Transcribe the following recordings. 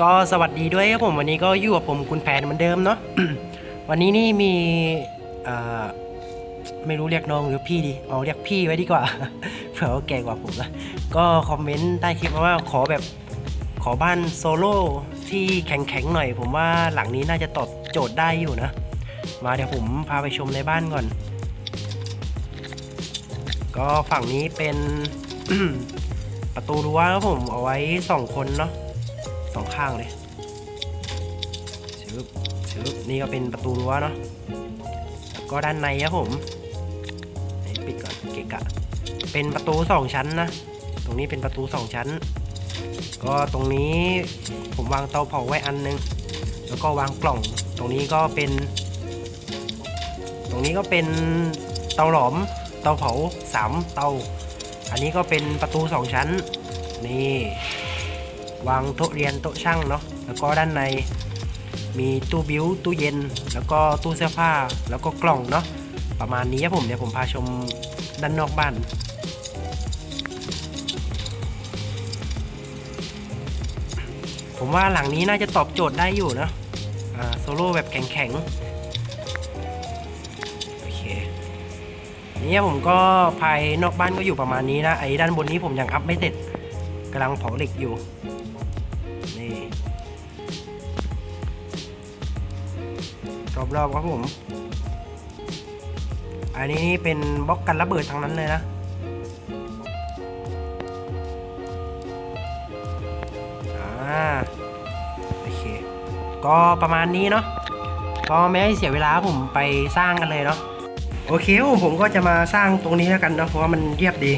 ก็สวัสดีด้วยครับผมวันนี้ก็อยู่กับผมคุณแผนเหมือนเดิมเนาะ วันนี้นี่มีไม่รู้เรียกน้องหรือพี่ดีเอาเรียกพี่ไว้ดีกว่าเผื่อว่าแก่กว่าผมนะก็คอมเมนต์ใต้คลิปมาว่าขอแบบขอบ้านโซโล่ที่แข็งๆหน่อย ผมว่าหลังนี้น่าจะตอบโจทย์ได้อยู่นะ มาเดี๋ยวผมพาไปชมในบ้านก่อน ก็ฝั่งนี้เป็นประตูรั้วครับผมเอาไว้สองคนเนาะ สองข้างเลยชึบชึบนี่ก็เป็นประตูรั้วเนาะก็ด้านในครับผมปิดก่อนเกะกะ เป็นประตูสองชั้นนะ ตรงนี้เป็นประตูสองชั้น ก็ตรงนี้ผมวางเตาเผาไว้อันนึง แล้วก็วางกล่อง ตรงนี้ก็เป็น ตรงนี้ก็เป็นเตาหลอม เตาเผาสามเตา อันนี้ก็เป็นประตูสองชั้น นี่ วางโต๊ะเรียนโต๊ะช่างเนาะแล้วก็ด้านในมีตู้บิวตู้เย็น แล้วก็ตู้เสื้อผ้าแล้วก็กล่องเนาะประมาณนี้ครับผมเดี๋ยวผมพาชมด้านนอกบ้านผมว่าหลังนี้น่าจะตอบโจทย์ได้อยู่นะอ่าโซโล่แบบแข็งๆโอเคนี่ผมก็ภายนอกบ้านก็อยู่ประมาณนี้นะ ไอ้ด้านบนนี้ผมยังอัพไม่เสร็จกำลังเผาเหล็กอยู่ รอบๆครับผม อันนี้นี่เป็นบล็อกกันระเบิดทั้งนั้นเลยนะ อ่า โอเค ก็ประมาณนี้เนาะ ก็ไม่ให้เสียเวลาผมไปสร้างกันเลยเนาะ โอเคผมก็จะมาสร้างตรงนี้แล้วกันเนาะ เพราะว่ามันเรียบดี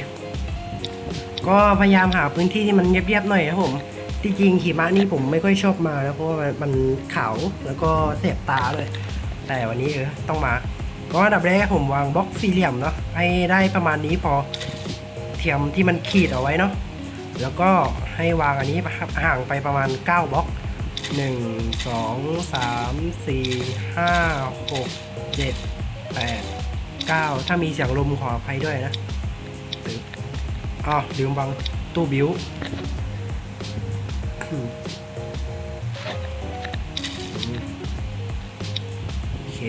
ก็พยายามหาพื้นที่ที่มันเรียบๆหน่อยครับผม ที่จริงหิมะนี่ผมไม่ค่อยชอบมาแล้วเพราะว่ามันขาวแล้วก็เสียบตาเลยแต่วันนี้เออต้องมา ก็อันดับแรกผมวางบล็อกสี่เหลี่ยมเนาะให้ได้ประมาณนี้พอเทียมที่มันขีดเอาไว้เนาะแล้วก็ให้วางอันนี้ห่างไปประมาณ 9 บล็อก1 2 3 4 5 6 7 8 9 ถ้ามีเสียงลมขออภัยด้วยนะอ๋อลืมวางตู้บิว โอเค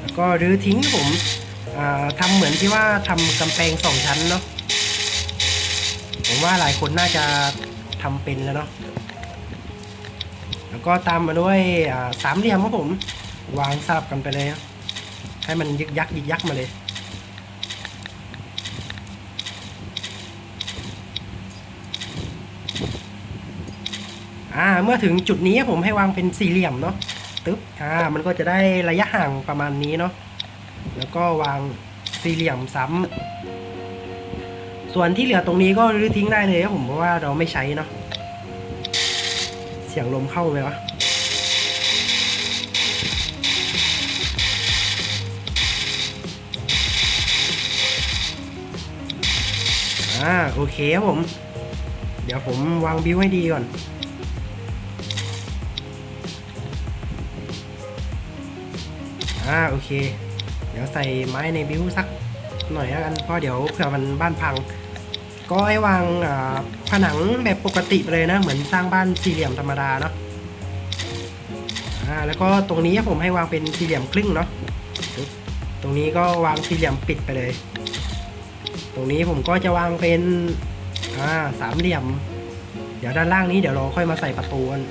แล้วก็รื้อทิ้งผมทำเหมือนที่ว่าทำกำแพงสองชั้นเนาะผมว่าหลายคนน่าจะทำเป็นแล้วเนาะแล้วก็ตามมาด้วยสามเหลี่ยมครับผม วางสลับกันไปเลย ให้มันยึกยักยึกยักมาเลย อ่าเมื่อถึงจุดนี้ผมให้วางเป็นสี่เหลี่ยมเนาะตึ๊บอ่ามันก็จะได้ระยะห่างประมาณนี้เนาะแล้วก็วางสี่เหลี่ยมซ้ำ ส่วนที่เหลือตรงนี้ก็รื้อทิ้งได้เลยครับผมเพราะว่าเราไม่ใช้เนาะเสียงลมเข้าไหมวะอ่าโอเคครับผม เดี๋ยวผมวางบิวให้ดีก่อน อ่าโอเค เดี๋ยวใส่ไม้ในบิวสักหน่อยแล้วกันเพราะเดี๋ยวเผื่อมันบ้านพัง ก็ให้วางผนังแบบปกติเลยนะ เหมือนสร้างบ้านสี่เหลี่ยมธรรมดาเนาะอ่าแล้วก็ตรงนี้ผมให้วางเป็นสี่เหลี่ยมครึ่งเนาะตรงนี้ก็วางสี่เหลี่ยมปิดไปเลย ตรงนี้ผมก็จะวางเป็นอ่าสามเหลี่ยม เดี๋ยวด้านล่างนี้เดี๋ยวเราค่อยมาใส่ประตูกัน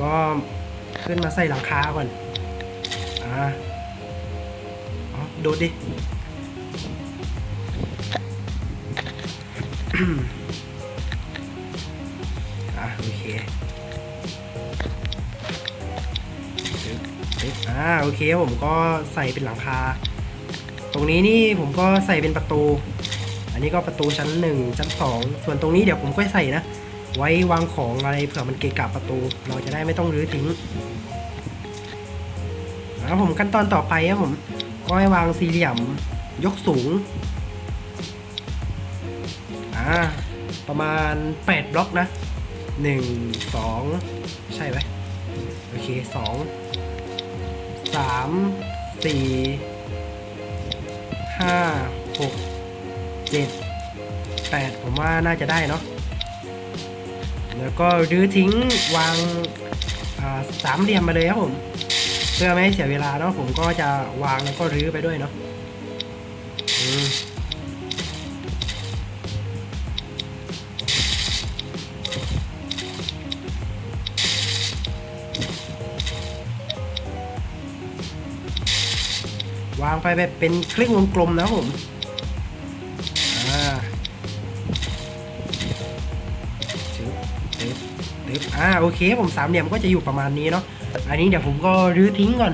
ก็ขึ้นมาใส่หลังคาก่อนาดูดิ อะโอเคอ่าโอเคผมก็ใส่เป็นหลังคา ตรงนี้นี่ผมก็ใส่เป็นประตู อันนี้ก็ประตูชั้นหนึ่งชั้นสองส่วนตรงนี้เดี๋ยวผมค่อยใส่นะ ไว้วางของอะไรเผื่อมันเกะกะประตู เราจะได้ไม่ต้องรื้อทิ้ง ครับผมขั้นตอนต่อไปครับผมก็ให้วางสี่เหลี่ยมยกสูงอ่าประมาณ 8 บล็อกนะ 1 2 ใช่ไหมโอเค 2 3 4 5 6 7 8 ผมว่าน่าจะได้เนาะแล้วก็รื้อทิ้งวางสามเหลี่ยมมาเลยครับผม พื่อไม่ให้เสียเวลาเนาะผมก็จะวางแล้วก็รื้อไปด้วยเนาะวางไปแบบเป็นครึ่งวงกลมนะผมอ่าจึ๊บจึ๊บจึ๊บอ่าโอเคผมสามเหลี่ยมก็จะอยู่ประมาณนี้เนาะ อันนี้เดี๋ยวผมก็รื้อทิ้งก่อน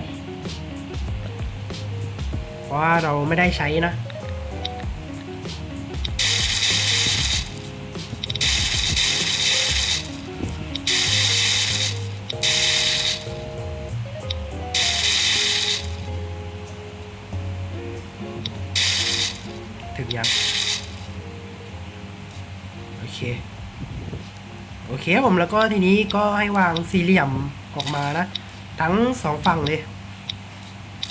เพราะว่าเราไม่ได้ใช้นะถึงยัง โอเค โอเคผมแล้วก็ทีนี้ก็ให้วางสี่เหลี่ยมออกมานะ ทั้งสองฝั่งเลย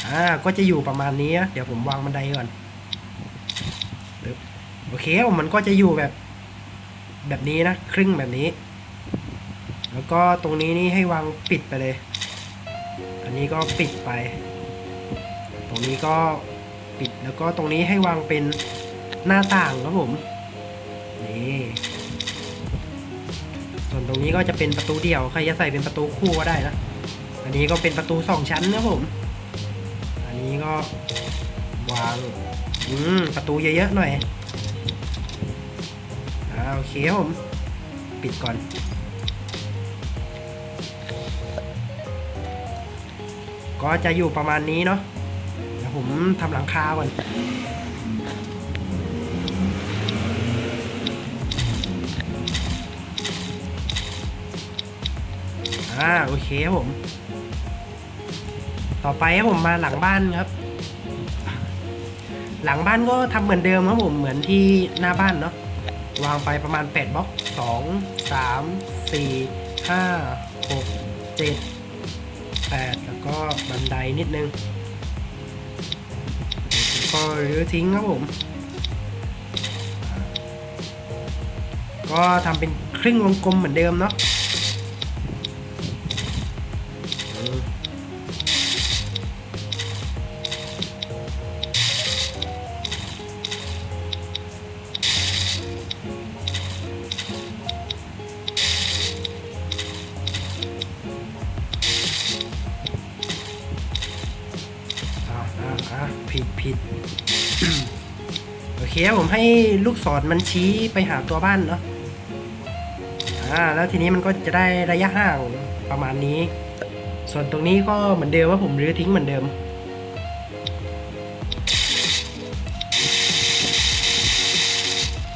อ่า ก็จะอยู่ประมาณนี้นะเดี๋ยวผมวางบันไดก่อนโอเคครับมมันก็จะอยู่แบบ แบบนี้นะ ครึ่งแบบนี้ แล้วก็ตรงนี้นี่ให้วางปิดไปเลย อันนี้ก็ปิดไป ตรงนี้ก็ปิด แล้วก็ตรงนี้ให้วางเป็นหน้าต่างครับผม นี่ ส่วนตรงนี้ก็จะเป็นประตูเดี่ยว ใครจะใส่เป็นประตูคู่ก็ได้นะ อันนี้ก็เป็นประตูสองชั้นนะผม อันนี้ก็วางอืมประตูเยอะๆหน่อยอ่าโอเคครับผม ปิดก่อนก็จะอยู่ประมาณนี้เนาะเดี๋ยวผมทำหลังคาก่อน อ่า โอเคครับผม ต่อไปครับผมมาหลังบ้านครับ หลังบ้านก็ทำเหมือนเดิมครับผมเหมือนที่หน้าบ้านเนาะวางไปประมาณ8บล็อก2 3 4 5 6 7 8 แล้วก็บันไดนิดนึง ก็รื้อทิ้งครับผม ก็ทำเป็นครึ่งวงกลมเหมือนเดิมเนาะ ให้ลูกศรมันชี้ไปหาตัวบ้านเนาะอ่าแล้วทีนี้มันก็จะได้ระยะห่างประมาณนี้ ส่วนตรงนี้ก็เหมือนเดิมว่าผมรื้อทิ้งเหมือนเดิม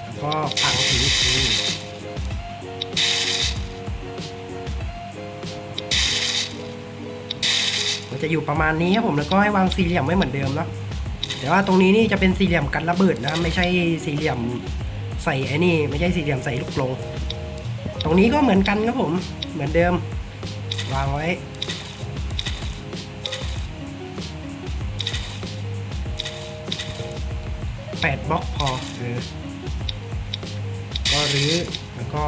แล้วก็พังทิ้งทิ้งมันจะอยู่ประมาณนี้ครับผมแล้วก็ให้วางสี่เหลี่ยมไว้เหมือนเดิมเนาะ แต่ว่าตรงนี้นี่จะเป็นสี่เหลี่ยมกันระเบิดนะไม่ใช่สี่เหลี่ยมใส่ไอ้นี่ ไม่ใช่สี่เหลี่ยมใส่ลูกกลง ตรงนี้ก็เหมือนกันครับผมเหมือนเดิม วางไว้ แปดบล็อกพอเออก็รื้อแล้วก็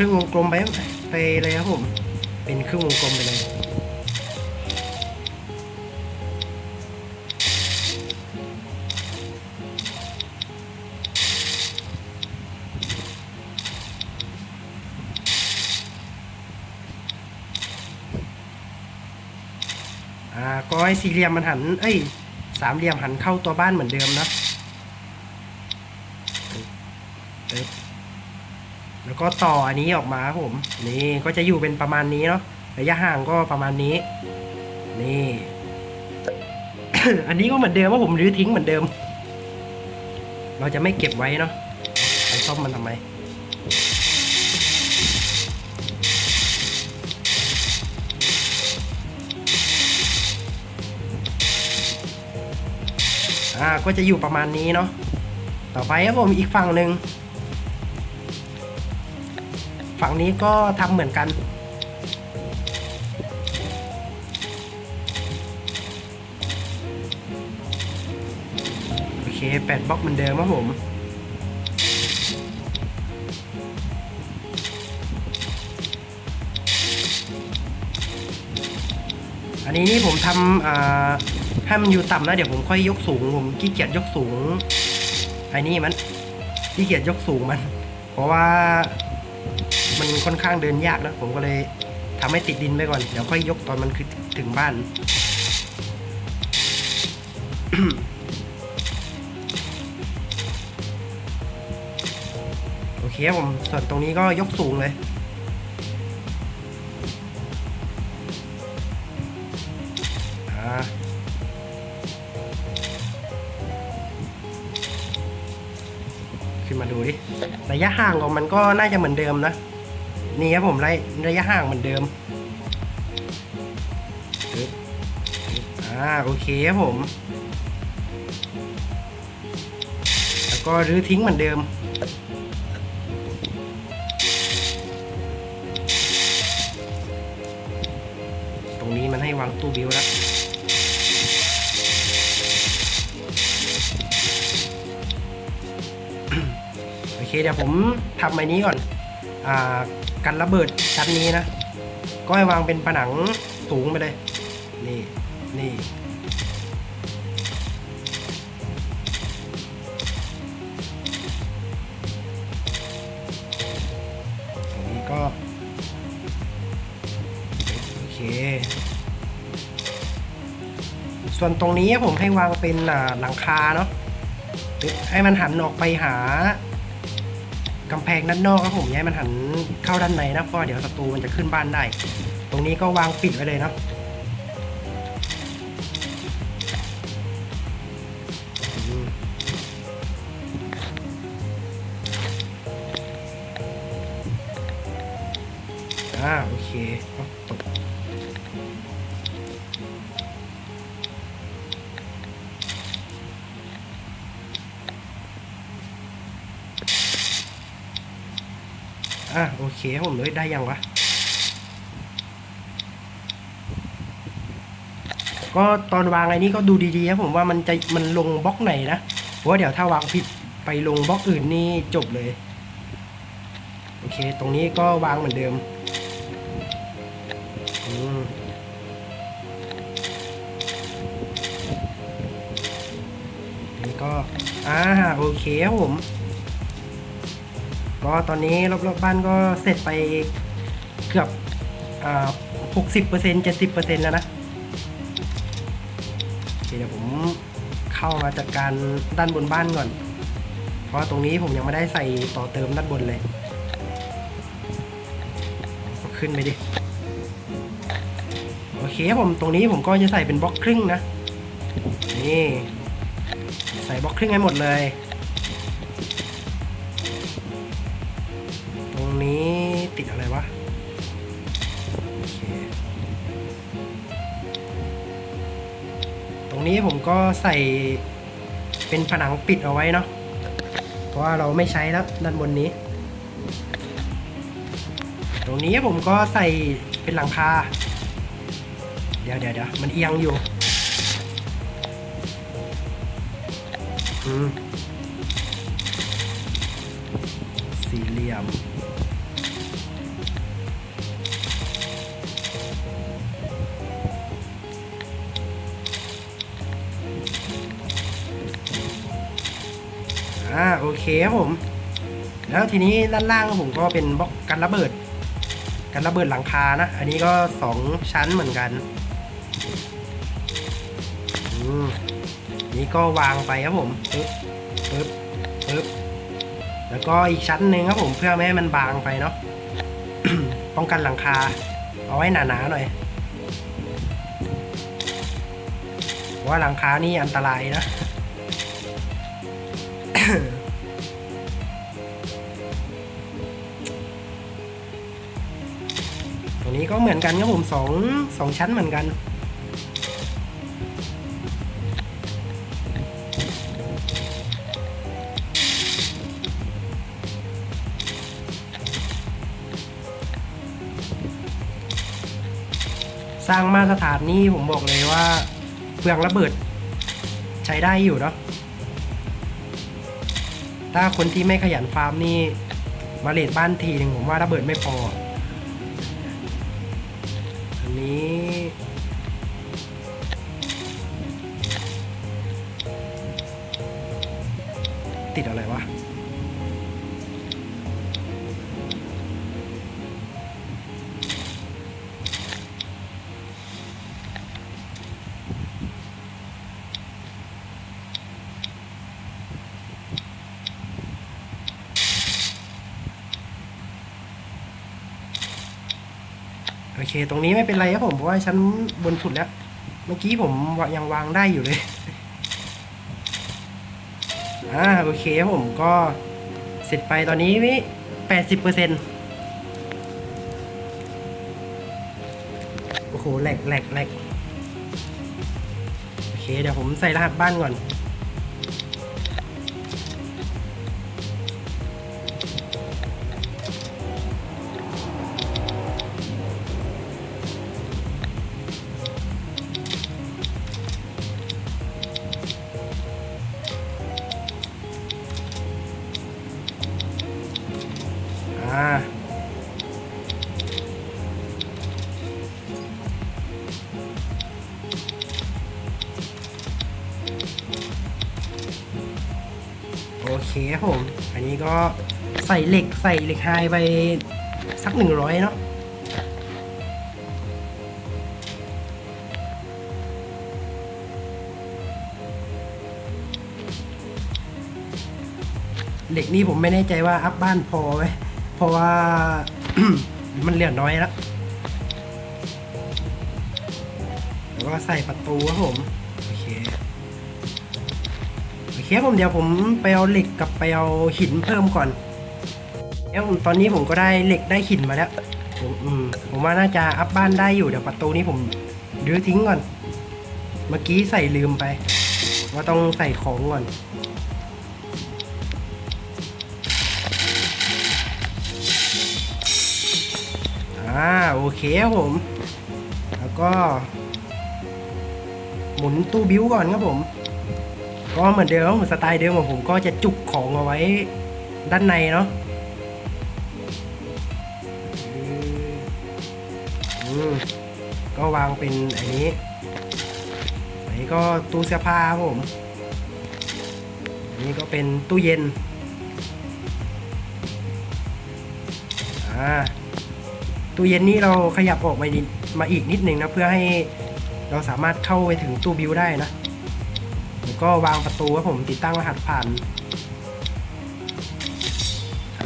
รึ่งวงกลมไปไปเลยครับผม เป็นครึ่งวงกลมไปเลยอ่าก็ให้สี่เหลี่ยมมันหัน เอ้ย สามเหลี่ยมหันเข้าตัวบ้านเหมือนเดิมนะปึ๊บแล้ว ก็ต่ออันนี้ออกมาครับผม นี่ก็จะอยู่เป็นประมาณนี้เนาะระยะห่างก็ประมาณนี้ นี่ อันนี้ก็เหมือนเดิมว่าผมรื้อทิ้งเหมือนเดิม เราจะไม่เก็บไว้เนาะไปซ่อมมันทำไมอ่าก็จะอยู่ประมาณนี้เนาะต่อไปครับผมอีกฝั่งหนึ่ง ฝั่งนี้ก็ทำเหมือนกัน โอเคแปดบล็อกเหมือนเดิมครับผมอันนี้นี่ผมทำให้มันอยู่ต่ำนะเดี๋ยวผมค่อยยกสูงผมขี้เกียจยกสูงไอ้นี่มันขี้เกียจยกสูงมัน เพราะว่า มันค่อนข้างเดินยากนะผมก็เลยทำให้ติดดินไปก่อน เดี๋ยวค่อยยกตอนมันคือถึงบ้านโอเคผมส่วนตรงนี้ก็ยกสูงเลยขึ้นมาดูดิ ระยะห่างของมันก็น่าจะเหมือนเดิมนะ นี่ครับผมระระยะห่างเหมือนเดิมอ่าโอเคครับผม แล้วก็รื้อทิ้งเหมือนเดิมตรงนี้มันให้วางตู้บิวแล้ว โอเคเดี๋ยวผมทำไอ้นี้ก่อน กันระเบิดชั้นนี้นะ ก็ให้วางเป็นผนังสูงไปเลย นี่นี่นี้ก็ โอเค ส่วนตรงนี้ผมให้วางเป็นหลังคาเนาะให้มันหันออกไปหา กำแพงด้านนอกครับผมย้ายมันหันเข้าด้านในนะเพราะเดี๋ยวศัตรูมันจะขึ้นบ้านได้ ตรงนี้ก็วางปิดไว้เลยเนาะอ่าโอเค อะโอเคผมเลยได้ยังวะ ก็ตอนวางไอ้นี้ก็ดูดีๆครับผมว่ามันจะมันลงบล็อกไหนนะเพราะว่าเดี๋ยวถ้าวางผิดไปลงบล็อกอื่นนี่จบเลย โอเค ตรงนี้ก็วางเหมือนเดิมอืมนี่ก็อ่าโอเคครับผม ก็ตอนนี้รอบๆบ้านก็เสร็จไปเกือบหกสิบเปอร์เซ็นต์เจ็ดสิบเปอร์เซ็นต์แล้วนะเดี๋ยวผมเข้ามาจัดการด้านบนบ้านก่อน เพราะตรงนี้ผมยังไม่ได้ใส่ต่อเติมด้านบนเลย ขึ้นไปดิ โอเคผมตรงนี้ผมก็จะใส่เป็นบล็อกครึ่งนะ นี่ ใส่บล็อกครึ่งให้หมดเลย งนี้ผมก็ใส่เป็นผนังปิดเอาไว้เนาะเพราะว่าเราไม่ใช้แล้วด้านบนนี้ ตรงนี้ผมก็ใส่เป็นหลังคา เดี๋ยวเดี๋ยวเดี๋ยวมันเอียงอยู่ อืม ทีนี้ด้านล่างผมก็เป็นบล็อกกันระเบิด กันระเบิดหลังคานะ อันนี้ก็สองชั้นเหมือนกันนี่ก็วางไปครับผมปึ๊บปึ๊บปึ๊บแล้วก็อีกชั้นหนึ่งครับผมเพื่อไม่ให้มันบางไปเนาะป้องกันหลังคา เอาไว้หนาๆหน่อยเพราะว่าหลังคานี่อันตรายนะ นี้ก็เหมือนกันครับผมสองสองชั้นเหมือนกัน สร้างมาตรฐานนี่ผมบอกเลยว่าเปลืองระเบิดใช้ได้อยู่เนาะถ้าคนที่ไม่ขยันฟาร์มนี่มาเลดบ้านทีหนึ่งผมว่าระเบิดไม่พอ นี้ ติดอะไรวะ โอเค ตรงนี้ไม่เป็นไรครับผมเพราะว่าชั้นบนสุดแล้ว เมื่อกี้ผมยังวางได้อยู่เลยอ่าโอเคครับผมก็เสร็จไปตอนนี้วิแปดสิบเปอร์เซ็นโอ้โหแหลกแหลกแหลกโอเค เดี๋ยวผมใส่รหัสบ้านก่อน เคครับผม อันนี้ก็ใส่เหล็กใส่เหล็กไฮไปสักหนึ่งร้อยเนาะเหล็กนี่ผมไม่แน่ใจว่าอัพบ้านพอไหมเพราะว่า มันเหลือน้อยแล้วแล้วก็ใส่ประตูครับผม โอเคผมเดี๋ยวผมไปเอาเหล็กกับไปเอาหินเพิ่มก่อนแล้วผมตอนนี้ผมก็ได้เหล็กได้หินมาแล้วผมอืมผมว่าน่าจะอัพบ้านได้อยู่เดี๋ยวประตูนี้ผมรื้อทิ้งก่อน เมื่อกี้ใส่ลืมไป ว่าต้องใส่ของก่อนอ่าโอเคครับผม แล้วก็ หมุนตู้บิ้วก่อนครับผม ก็เหมือนเดิมเหมือนสไตล์เดิมของผมก็จะจุกของเอาไว้ด้านในเนาะก็วางเป็นอันนี้อันนี้ก็ตู้เสื้อผ้าครับผมอันนี้ก็เป็นตู้เย็นอ่าตู้เย็นนี้เราขยับออกมามาอีกนิดหนึ่งนะเพื่อให้เราสามารถเข้าไปถึงตู้บิวได้นะ ก็วางประตูครับผมติดตั้งรหัสผ่าน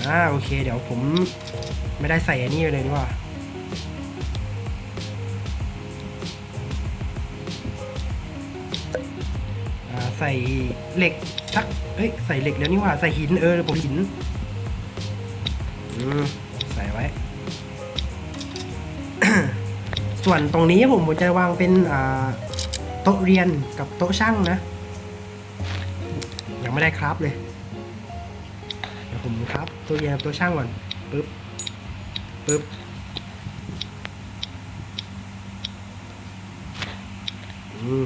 อ่าโอเค เดี๋ยวผมไม่ได้ใส่อันนี้เลยนี่ว่าอ่าใส่เหล็กสักเอ้ยใส่เหล็กแล้วนี่ว่าใส่หินเออผมหินอืมใส่ไว้ ส่วนตรงนี้ผมผมจะวางเป็นอ่าโต๊ะเรียนกับโต๊ะช่างนะ ไม่ได้ครับเลย เดี๋ยวผมครับโต๊ะเรียนกับโต๊ะช่างก่อนปึ๊บปึ๊บอืม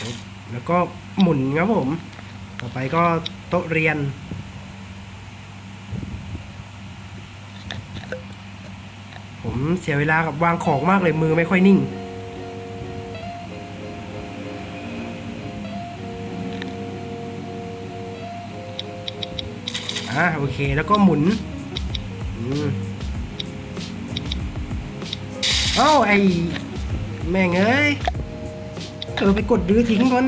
ปึ๊บแล้วก็หมุนครับผม ต่อไปก็โต๊ะเรียน ผมเสียเวลากับวางของมากเลยมือไม่ค่อยนิ่ง อ่าโอเค แล้วก็หมุนอเอ้าไอ้แม่งเอ้ยเออไปกดรื้อทิ้งก่อน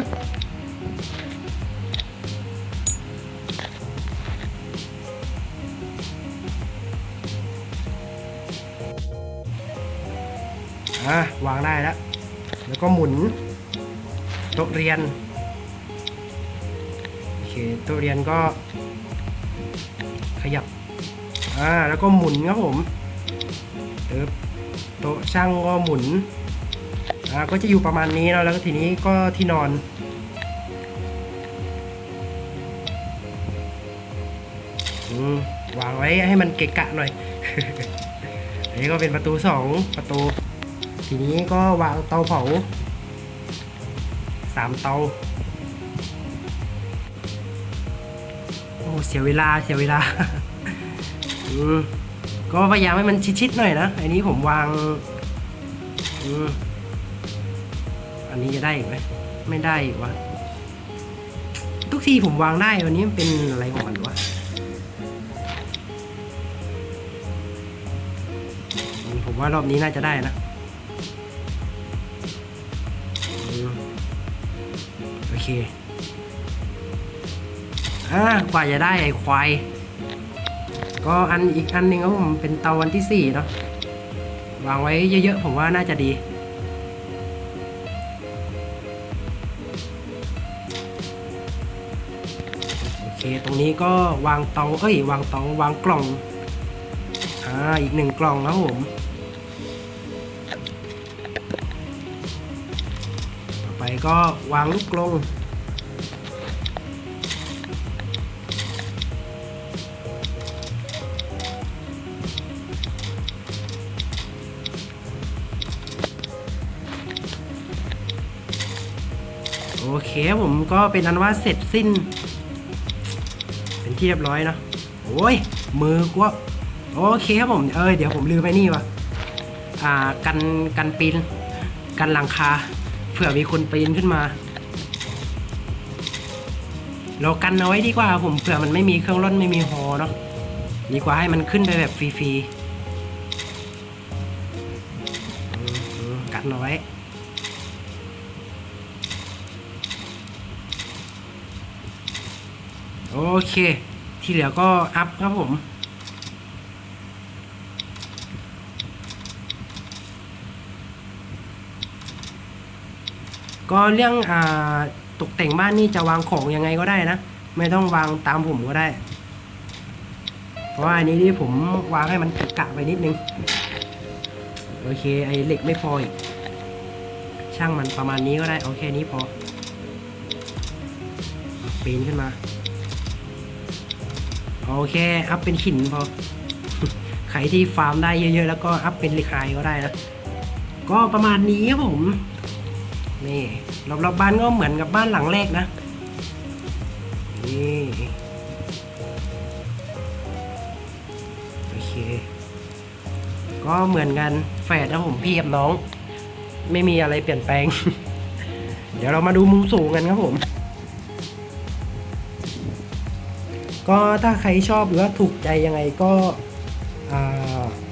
อะวางได้แล้ว แล้วก็หมุนโต๊ะเรียน โอเคโต๊ะเรียนก็ ยับ อ่า แล้วก็หมุนครับผมเติบโต๊ะช่างก็หมุน อ่า ก็จะอยู่ประมาณนี้เนาะแล้วก็ทีนี้ก็ที่นอน อืมวางไว้ให้มันเกะกะหน่อย อันนี้ก็เป็นประตูสองประตู ทีนี้ก็วางเตาเผาสามเตา เสียเวลาเสียเวลาอืมก็พยายามให้มันชิดๆหน่อยนะ อันนี้ผมวางอืมอันนี้จะได้อีกไหมไม่ได้อีกวะทุกทีผมวางได้วันนี้มันเป็นอะไรของมันวะผมว่ารอบนี้น่าจะได้นะโอเค อ่ากว่าจะได้ไอ้ควาย ก็อันอีกอันหนึ่งครับผมเป็นเตาวันที่สี่เนาะ วางไว้เยอะๆ ผมว่าน่าจะดี โอเค ตรงนี้ก็วางเตา เอ้ย วางเตา วางกล่อง อ่า อีกหนึ่งกล่องครับผมต่อไปก็วางลูกกลง ผมก็เป็นอันว่าเสร็จสิ้น เป็นที่เรียบร้อยเนอะโอ้ยมือกูว่าโอเคครับผมเออเดี๋ยวผมลืมไปนี่ว่ะอ่ากันกันปีนกันหลังคาเผื่อมีคนปีนขึ้นมา เรากันเอาไว้ดีกว่าผมเผื่อมันไม่มีเครื่องร่อนไม่มีฮอเนาะดีกว่าให้มันขึ้นไปแบบฟรีๆกันเอาไว้ โอเค ที่เหลือก็อัพครับผมก็เรื่องอตกแต่งบ้านนี่จะวางของยังไงก็ได้นะ ไม่ต้องวางตามผมก็ได้ เพราะว่าอันนี้ที่ผมวางให้มันกะไปนิดนึง โอเค ไอเหล็กไม่พออีก ช่างมันประมาณนี้ก็ได้โอเคนี้พอปีนขึ้นมา โอเคอัพเป็นหินพอใครที่ฟาร์มได้เยอะๆ แล้วก็อัพเป็นเล็กไฮก็ได้นะ ก็ประมาณนี้ครับผม นี่รอบๆบ้านก็เหมือนกับบ้านหลังแรกนะ นี่โอเค ก็เหมือนกันแฝดนะผมพี่กับน้อง ไม่มีอะไรเปลี่ยนแปลง เดี๋ยวเรามาดูมุมสูงกันครับผม ก็ถ้าใครชอบหรือว่าถูกใจยังไงก็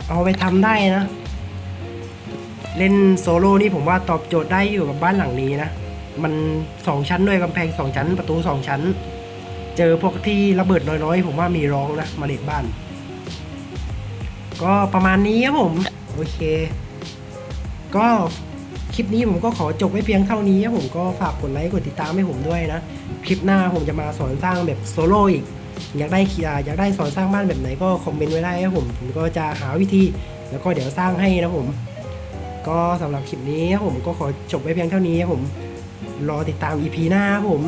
เอาไปทำได้นะ เล่นโซโล่นี่ผมว่าตอบโจทย์ได้อยู่กับบ้านหลังนี้นะ มันสองชั้นด้วยกำแพงสองชั้น ประตูสองชั้น เจอพวกที่ระเบิดน้อยๆ ผมว่ามีร้องนะมาเล็ดบ้าน ก็ประมาณนี้ครับผม โอเค ก็คลิปนี้ผมก็ขอจบไว้เพียงเท่านี้ครับผมก็ฝากกดไลค์กดติดตามให้ผมด้วยนะ คลิปหน้าผมจะมาสอนสร้างแบบโซโล่อีก อยากได้ขีดอยากได้สอนสร้างบ้านแบบไหนก็คอมเมนต์ไว้ได้ครับผมผมก็จะหาวิธี แล้วก็เดี๋ยวสร้างให้นะผม ก็สำหรับคลิปนี้ผมก็ขอจบไว้เพียงเท่านี้ครับผม รอติดตาม EP หน้าครับผม